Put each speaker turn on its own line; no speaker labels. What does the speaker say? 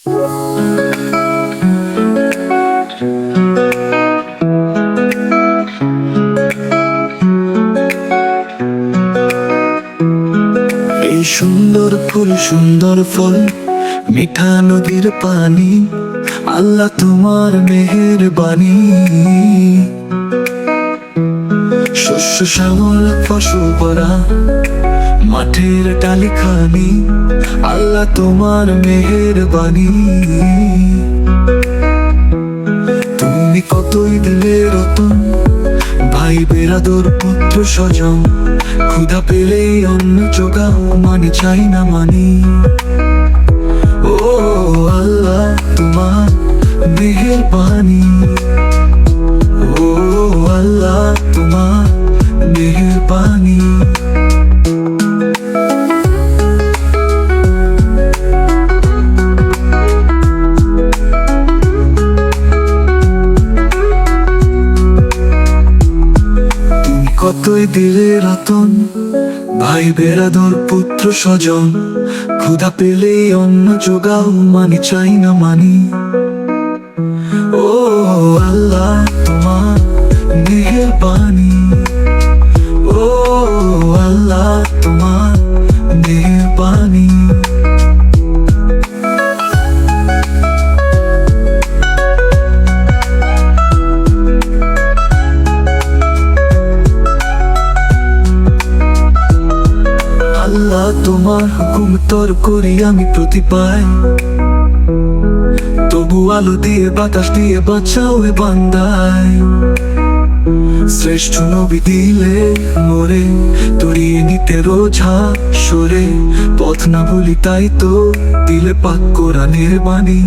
এই সুন্দর ফুল, সুন্দর ফল, মিঠা নদীর পানি, আল্লাহ তোমার মেহের বাণী শস্য, শ্যামল, ফসল করা মাঠের ডালি খানি আল্লাহ তোমার মেহের বাণী তুমি কতই দিলে রতন ভাই বেরাদর পুত্র স্বজন, ক্ষুধা পেলেই অন্ন জোগাও মানে চাই না মানি। ও আল্লাহ তোমার মেহের কতই দিলে রতন, ভাই বেরাদর পুত্র স্বজন, ক্ষুধা পেলেই অন্য যোগাও, মানি চাই না মানি। ও আল্লাহ তোমার তোমার হুকুম তর করি আমি প্রতি পাই তবু আলো দিয়ে, বাতাস দিয়ে বাঁচাও এ বান্দায়। শ্রেষ্ঠ নবী দিলে মোরে তরিয়ে নিতে রোজা সরে। পথ না বলি তাই তো দিলে পাক কোরআনের বাণী।